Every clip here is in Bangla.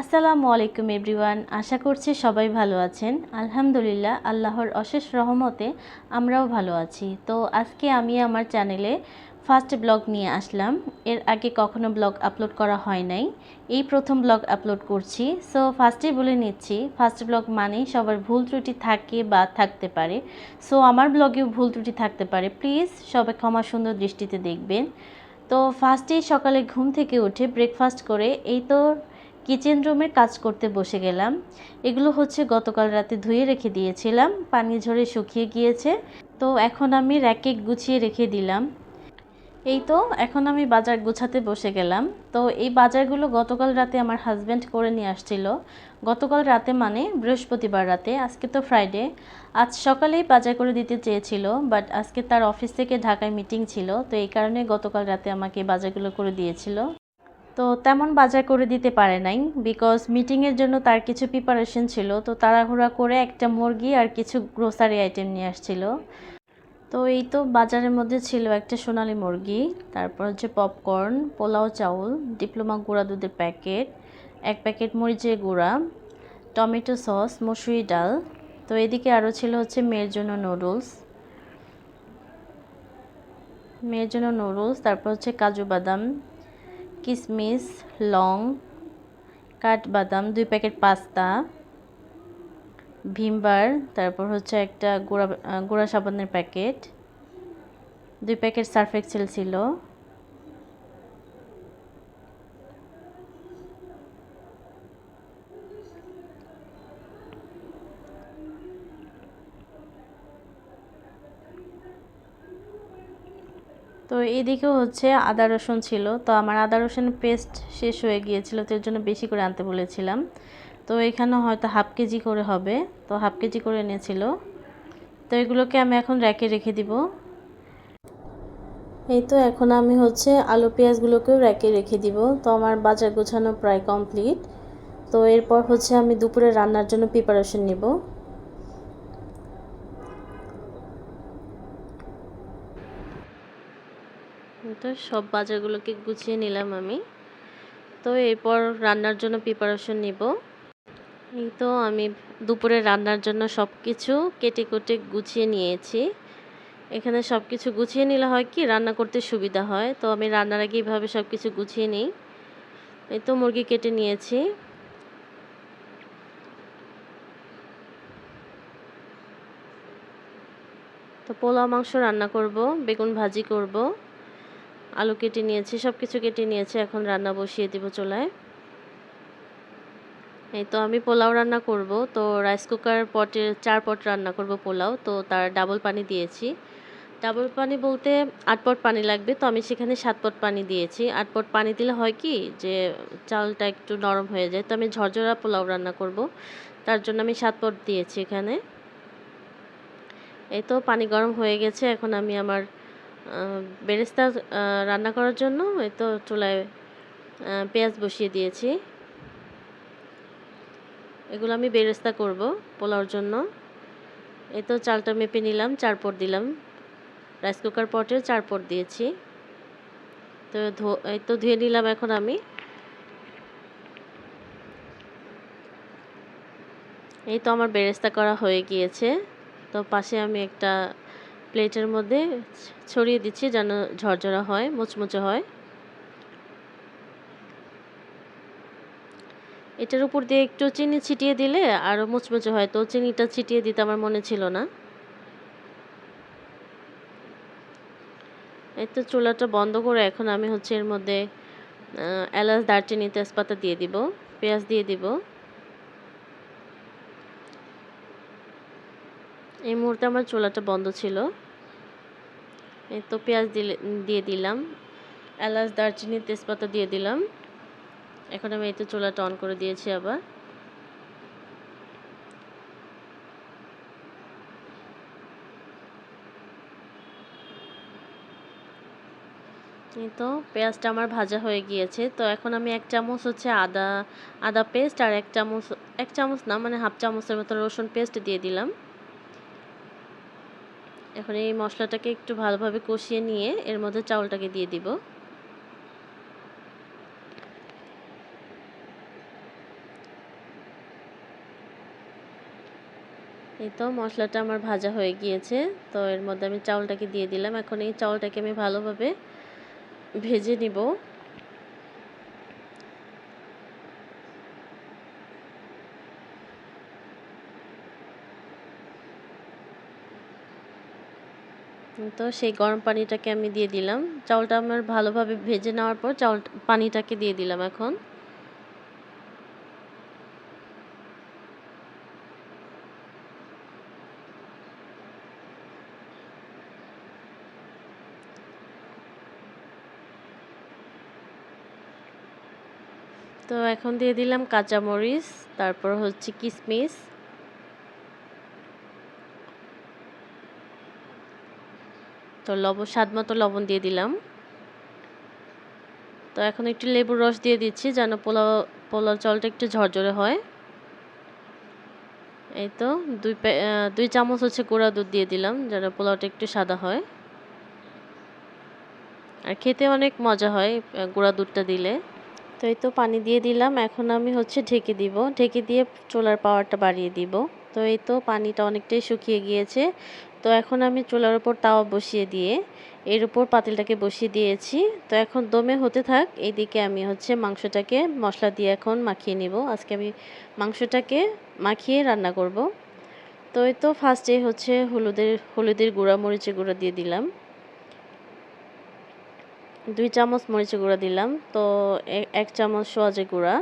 আসসালামু আলাইকুম এভরিওয়ান, আশা করছি সবাই ভালো আছেন। আলহামদুলিল্লাহ, আল্লাহর অশেষ রহমতে আমরাও ভালো আছি। তো আজকে আমি আমার চ্যানেলে ফার্স্ট ব্লগ নিয়ে আসলাম। এর আগে কখনো ব্লগ আপলোড করা হয় নাই। এই প্রথম ব্লগ আপলোড করছি। সো ফার্স্টেই বলে নিচ্ছি, ফার্স্ট ব্লগ মানেই সবার ভুল ত্রুটি থাকে বা থাকতে পারে। সো আমার ব্লগেও ভুল ত্রুটি থাকতে পারে। প্লিজ সবাই ক্ষমা সুন্দর দৃষ্টিতে দেখবেন। তো ফার্স্টেই সকালে ঘুম থেকে উঠে ব্রেকফাস্ট করে, এই তো কিচেন রুমের কাজ করতে বসে গেলাম। এগুলো হচ্ছে গতকাল রাতে ধুয়ে রেখে দিয়েছিলাম, পানি ঝরে শুকিয়ে গিয়েছে। তো এখন আমি র্যাকে গুছিয়ে রেখে দিলাম। এই তো, এখন আমি বাজার গুছাতে বসে গেলাম। তো এই বাজারগুলো গতকাল রাতে আমার হাজব্যান্ড করে নিয়ে আসছিল। গতকাল রাতে মানে বৃহস্পতিবার রাতে, আজকে তো ফ্রাইডে আজ সকালেই বাজার করে দিতে চেয়েছিল বাট আজকে তার অফিস থেকে ঢাকায় মিটিং ছিল। তো এই কারণে গতকাল রাতে আমাকে বাজারগুলো করে দিয়েছিল। তো তেমন বাজার করে দিতে পারে নাই বিকজ মিটিংয়ের জন্য তার কিছু প্রিপারেশন ছিল। তো তাড়াহুড়া করে একটা মুরগি আর কিছু গ্রোসারি আইটেম নিয়ে আসছিল। তো এই তো বাজারের মধ্যে ছিল একটা সোনালি মুরগি, তারপর হচ্ছে পপকর্ন পোলাও, চাউল ডিপ্লোমা গুঁড়া দুধের প্যাকেট এক প্যাকেট মরিচের গুঁড়া টমেটো সস মসুরি ডাল, তো এদিকে আরও ছিল হচ্ছে মেয়ের জন্য নুডলস মেয়ের জন্য নুডলস তারপর হচ্ছে কাজু বাদাম কিশমিশ লং, কাঠবাদাম, দুই প্যাকেট পাস্তা ভিমবার তারপর হচ্ছে একটা গুঁড়া গুঁড়া সাবানের প্যাকেট, দুই প্যাকেট সার্ফ এক্সেল ছিল। এদিকেও হচ্ছে আদা রসুন ছিল। তো আমার আদা রসুন পেস্ট শেষ হয়ে গিয়েছিল, তো এর জন্য বেশি করে আনতে বলেছিলাম। তো এখানে হয়তো হাফ কেজি করে হবে। তো হাফ কেজি করে এনেছিল। তো এগুলোকে আমি এখন র্যাকে রেখে দিব। এই তো এখন আমি হচ্ছে আলু পেঁয়াজগুলোকেও র্যাকে রেখে দিব। তো আমার বাজার গোছানো প্রায় কমপ্লিট। তো এরপর হচ্ছে আমি দুপুরে রান্নার জন্য প্রিপারেশন নিব। তো সব বাজারগুলোকে গুছিয়ে নিলাম আমি। তো এরপর রান্নার জন্য প্রিপারেশন নিব। এই তো আমি দুপুরে রান্নার জন্য সব কিছু কেটে কুটে গুছিয়ে নিয়েছি। এখানে সব কিছু গুছিয়ে নিলে হয় কি, রান্না করতে সুবিধা হয়। তো আমি রান্নার আগে এইভাবে সব কিছু গুছিয়ে নিই। এই তো মুরগি কেটে নিয়েছি। তো পোলাও মাংস রান্না করব, বেগুন ভাজি করব। আলু কেটে নিয়েছি সব কিছু কেটে নিয়েছি, এখন রান্না বসিয়ে দিব চুলায়। এই তো আমি পোলাও রান্না করব, তো রাইস কুকার পটে, চার পট রান্না করব পোলাও, তো তার ডাবল পানি দিয়েছি। ডাবল পানি বলতে আট পট পানি লাগবে, তো আমি সেখানে সাত পট পানি দিয়েছি। আট পট পানি দিলে হয় কি, যে চালটা একটু নরম হয়ে যায়, তো আমি ঝরঝরা পোলাও রান্না করব, তার জন্য আমি সাত পট দিয়েছি এখানে। এই তো পানি গরম হয়ে গেছে, এখন আমি আমার বেরেস্তা রান্না করার জন্য এই তো চুলায় পেঁয়াজ বসিয়ে দিয়েছি। এগুলো আমি বেরেস্তা করব পোলাওর জন্য। এই তো চালটা মেপে নিলাম চার পট দিলাম। রাইস কুকার পটে চার পট দিয়েছি। তো এই তো ধুয়ে নিলাম এখন আমি। এই তো আমার বেরেস্তা করা হয়ে গিয়েছে। তো পাশে আমি একটা প্লেটের মধ্যে ছড়িয়ে দিচ্ছি যেন ঝরঝরা হয়, মুচমুচে হয়। এটার উপর দিয়ে একটু চিনি ছিটিয়ে দিলে আরও মুচমুচে হয়। তো চিনিটা ছিটিয়ে দিতে আমার মনে ছিল না। এই তো চুলাটা বন্ধ করে এখন আমি হচ্ছে এর মধ্যে এলাচ, দারচিনি, তেজপাতা দিয়ে দিব, পেঁয়াজ দিয়ে দিব। এই মুহূর্তে আমার চুলাটা বন্ধ ছিল। তো পেঁয়াজ দিলে, দিয়ে দিলাম। এলাচ, দারচিনি, তেজপাতা দিয়ে দিলাম। এখন আমি এই তো চুলাটা অন করে দিয়েছি আবার। এই তো পেঁয়াজটা আমার ভাজা হয়ে গিয়েছে। তো এখন আমি এক চামচ হচ্ছে আদা আদা পেস্ট আর এক চামচ এক চামচ না মানে হাফ চামচের মতো রসুন পেস্ট দিয়ে দিলাম। এখন এই মশলাটাকে একটু ভালোভাবে কষিয়ে নিয়ে এর মধ্যে চাউলটাকে দিয়ে দিব। এই তো মশলাটা আমার ভাজা হয়ে গিয়েছে, তো এর মধ্যে আমি চাউলটাকে দিয়ে দিলাম। এখন এই চাউলটাকে আমি ভালোভাবে ভেজে নিব। তো সেই গরম পানিটাকে আমি দিয়ে দিলাম। চাউলটা আমার ভালোভাবে ভেজে নেওয়ার পর চাউল পানিটাকে দিয়ে দিলাম এখন। তো এখন দিয়ে দিলাম কাঁচামরিচ, তারপর হচ্ছে কিশমিশ তো লবণ স্বাদ মতো লবণ দিয়ে দিলাম। তো এখন একটু লেবুর রস দিয়ে দিচ্ছি যেন পোলাও পোলাও চালটা একটু ঝরঝরে হয়। এই তো দুই দুই চামচ হচ্ছে গুঁড়া দুধ দিয়ে দিলাম যেন পোলাওটা একটু সাদা হয়। আর খেতে অনেক মজা হয় গুঁড়া দুধটা দিলে। তো এই তো পানি দিয়ে দিলাম, এখন আমি হচ্ছে ঢেকে দিব। ঢেকে দিয়ে চুলার পাওয়ারটা বাড়িয়ে দিব। তো এই তো পানিটা অনেকটাই শুকিয়ে গিয়েছে। তো এখন আমি চুলার উপর তাওয়া বসিয়ে দিয়ে এর উপর পাতিলটাকে বসিয়ে দিয়েছি। তো এখন দমে হতে থাক, এইদিকে আমি হচ্ছে মাংসটাকে মশলা দিয়ে এখন মাখিয়ে নিব। আজকে আমি মাংসটাকে মাখিয়ে রান্না করব। তো এই তো ফার্স্টে হচ্ছে হলুদের হলুদের গুঁড়া, মরিচের গুঁড়া দিয়ে দিলাম। দুই চামচ মরিচের গুঁড়া দিলাম। তো এক চামচ সোয়াজের গুঁড়া।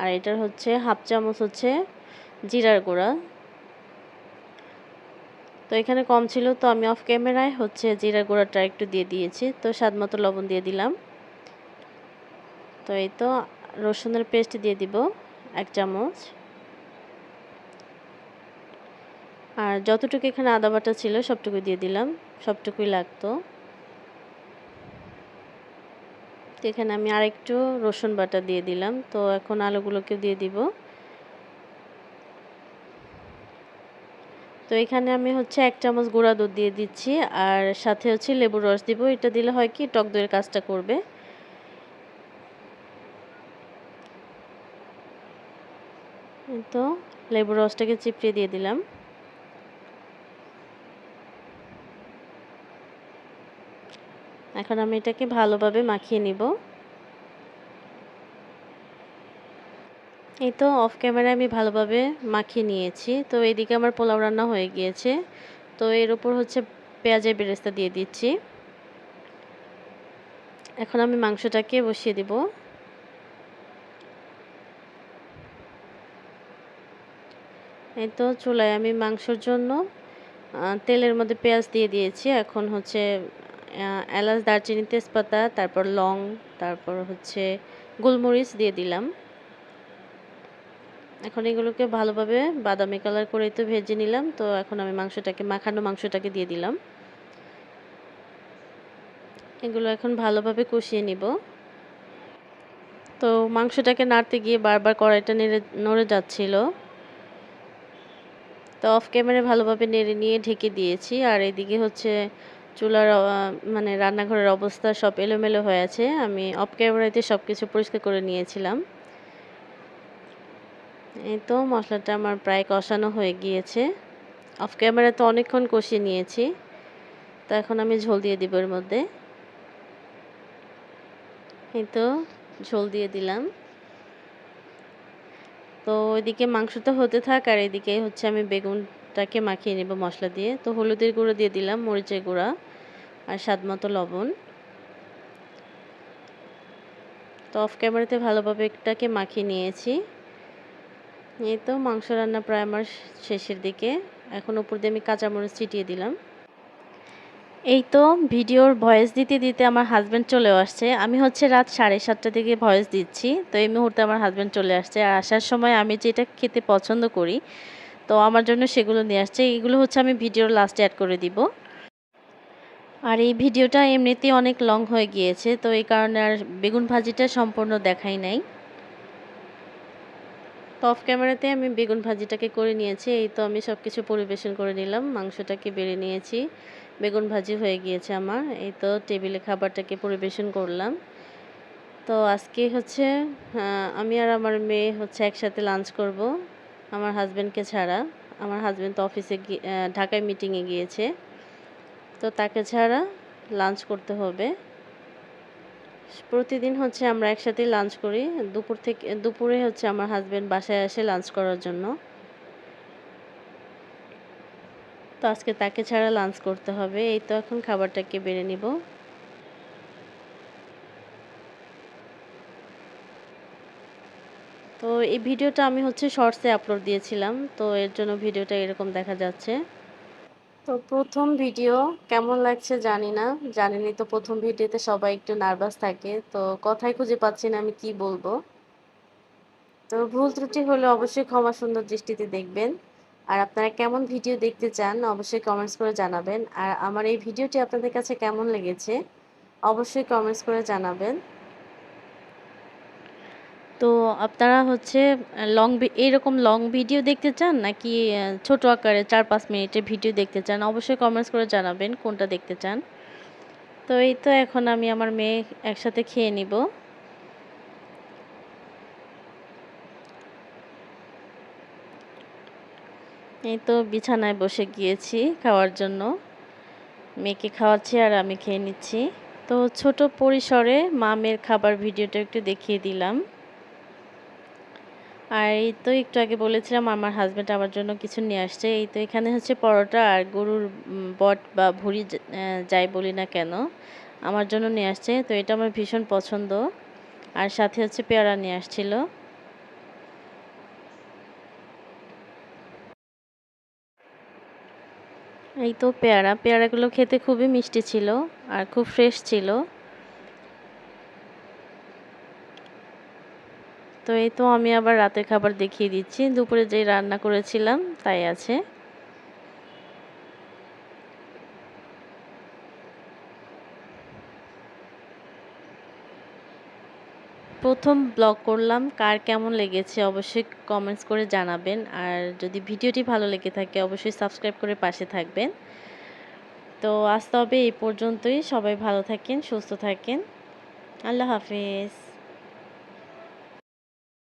আর এটার হচ্ছে হাফ চামচ হচ্ছে জিরার গুঁড়া। তো এখানে কম ছিল, তো আমি অফ ক্যামেরায় হচ্ছে জিরা গুঁড়াটা একটু দিয়ে দিয়েছি। তো স্বাদ মতো লবণ দিয়ে দিলাম। তো এই তো রসুনের পেস্ট দিয়ে দিব এক চামচ। আর যতটুকু এখানে আদা বাটা ছিল সবটুকু দিয়ে দিলাম, সবটুকুই লাগতো। এখানে আমি আরেকটু রসুন বাটা দিয়ে দিলাম। তো এখন আলুগুলোকে দিয়ে দিব। তো এখানে আমি হচ্ছে এক চামচ গুঁড়া দুধ দিয়ে দিচ্ছি আর সাথে হচ্ছে লেবুর রস দিব। এটা দিলে হয় কি টক দইয়ের কাজটা করবে। তো লেবুর রসটাকে চিপড়িয়ে দিয়ে দিলাম। এখন আমি এটাকে ভালোভাবে মাখিয়ে নিব। এই তো অফ ক্যামেরায় আমি ভালোভাবে মাখিয়ে নিয়েছি। তো এইদিকে আমার পোলাও রান্না হয়ে গিয়েছে। তো এর উপর হচ্ছে পেঁয়াজের বেরেস্তা দিয়ে দিচ্ছি। এখন আমি মাংসটাকে বসিয়ে দিব। এই তো চুলায় আমি মাংসর জন্য তেলের মধ্যে পেঁয়াজ দিয়ে দিয়েছি। এখন হচ্ছে এলাচ, দারচিনি, তেজপাতা, তারপর লং, তারপর হচ্ছে গোলমরিচ দিয়ে দিলাম। এখন এগুলোকে ভালোভাবে বাদামি কালার করে তো ভেজে নিলাম, তো এখন আমি মাংসটাকে, মাখানো মাংসটাকে দিয়ে দিলাম। এগুলো এখন ভালোভাবে কষিয়ে নিব। তো মাংসটাকে নাড়তে গিয়ে বারবার কড়াইটা নেড়ে, নড়ে যাচ্ছিল। তো অফ ক্যামেরা ভালোভাবে নেড়ে নিয়ে ঢেকে দিয়েছি, আর এদিকে হচ্ছে চুলার মানে রান্নাঘরের অবস্থা সব এলোমেলো হয়ে আছে। আমি অফ ক্যামেরাতে সব কিছু পরিষ্কার করে নিয়েছিলাম। এই তো মশলাটা আমার প্রায় কষানো হয়ে গিয়েছে। অফ ক্যামেরা তো অনেকক্ষণ কষিয়ে নিয়েছি। তো এখন আমি ঝোল দিয়ে দিব এর মধ্যে। এই তো ঝোল দিয়ে দিলাম। তো ওইদিকে মাংসটা হতে থাক, আর এদিকে হচ্ছে আমি বেগুনটাকে মাখিয়ে নেব মশলা দিয়ে। তো হলুদের গুঁড়ো দিয়ে দিলাম, মরিচের গুঁড়া। আর স্বাদ মতো লবণ। তো অফ ক্যামেরাতে ভালোভাবে একটাকে মাখিয়ে নিয়েছি। এই তো মাংস রান্না প্রায় আমার শেষের দিকে। এখন উপর দিয়ে আমি কাঁচামরিচ ছিটিয়ে দিলাম। এই তো ভিডিওর ভয়েস দিতে দিতে আমার হাজব্যান্ড চলেও আসছে। আমি হচ্ছে রাত সাড়ে সাতটা দিকে ভয়েস দিচ্ছি। তো এই মুহূর্তে আমার হাজব্যান্ড চলে আসছে। আর আসার সময় আমি যেটা খেতে পছন্দ করি, তো আমার জন্য সেগুলো নিয়ে আসছে। এইগুলো হচ্ছে আমি ভিডিওর লাস্টে অ্যাড করে দিব। আর এই ভিডিওটা এমনিতেই অনেক লং হয়ে গিয়েছে, তো এই কারণে আর বেগুন ভাজিটা সম্পূর্ণ দেখাই নাই। তো অফ ক্যামেরাতে আমি বেগুন ভাজিটাকে করে নিয়েছি, এই তো আমি সব কিছু পরিবেশন করে নিলাম, মাংসটাকে বেড়ে নিয়েছি। বেগুন ভাজি হয়ে গিয়েছে আমার, এই তো টেবিলে খাবারটাকে পরিবেশন করলাম। তো আজকে হচ্ছে আমি আর আমার মেয়ে হচ্ছে একসাথে লাঞ্চ করব, আমার হাজব্যান্ডকে ছাড়া। আমার হাজব্যান্ড তো অফিসে ঢাকায় মিটিংয়ে গিয়েছে। তো তাকে ছাড়া লাঞ্চ করতে হবে। প্রতিদিন হচ্ছে আমরা একসাথেই লাঞ্চ করি। দুপুর থেকে, দুপুরে হচ্ছে আমার হাজব্যান্ড বাসায় আসে লাঞ্চ করার জন্য। তো আজকে তাকে ছাড়া লাঞ্চ করতে হবে। এই তো এখন খাবারটাকে বেড়ে নিব। তো এই ভিডিওটা আমি হচ্ছে শর্টসে আপলোড দিয়েছিলাম। তো এর জন্য ভিডিওটা এরকম দেখা যাচ্ছে। তো প্রথম ভিডিও কেমন লাগছে জানি না। জানিনি তো প্রথম ভিডিওতে সবাই একটু নার্ভাস থাকে। তো কথাই খুঁজে পাচ্ছি না আমি কি বলব। তো ভুল ত্রুটি হলে অবশ্যই ক্ষমা সুন্দর দৃষ্টিতে দেখবেন। আর আপনারা কেমন ভিডিও দেখতে চান অবশ্যই কমেন্টস করে জানাবেন। আর আমার এই ভিডিওটি আপনাদের কাছে কেমন লেগেছে অবশ্যই কমেন্টস করে জানাবেন। তো আপনারা হচ্ছে লং এরকম লং ভিডিও দেখতে চান? নাকি ছোট আকারে চার পাঁচ মিনিটের ভিডিও দেখতে চান? অবশ্যই কমেন্টস করে জানাবেন কোনটা দেখতে চান। তো এই তো এখন আমি আমার মেয়ে একসাথে খেয়ে নিব। এই তো বিছানায় বসে গিয়েছি খাওয়ার জন্য। মেয়েকে খাওয়াচ্ছি আর আমি খেয়ে নিচ্ছি। তো ছোট পরিসরে মামের খাবার ভিডিওটা একটু দেখিয়ে দিলাম। আর এই তো একটু আগে বলেছিলাম আমার হাজব্যান্ড আমার জন্য কিছু নিয়ে আসছে। এই তো এখানে হচ্ছে পরোটা আর গরুর বট বা ভুড়ি যাই বলি না কেন, আমার জন্য নিয়ে আসছে। তো এটা আমার ভীষণ পছন্দ। আর সাথে হচ্ছে পেয়ারা নিয়ে আসছিল। এই তো পেয়ারা। পেয়ারাগুলো খেতে খুবই মিষ্টি ছিল আর খুব ফ্রেশ ছিল। তো এই তো আমি আবার রাতের খাবার দেখিয়ে দিচ্ছি। দুপুরে যেই রান্না করেছিলাম, তাই আছে। প্রথম ব্লগ করলাম, কার কেমন লেগেছে অবশ্যই কমেন্টস করে জানাবেন। আর যদি ভিডিওটি ভালো লেগে থাকে, অবশ্যই সাবস্ক্রাইব করে পাশে থাকবেন। তো আজ তবে এই পর্যন্তই। সবাই ভালো থাকেন, সুস্থ থাকেন। আল্লাহ হাফিজ।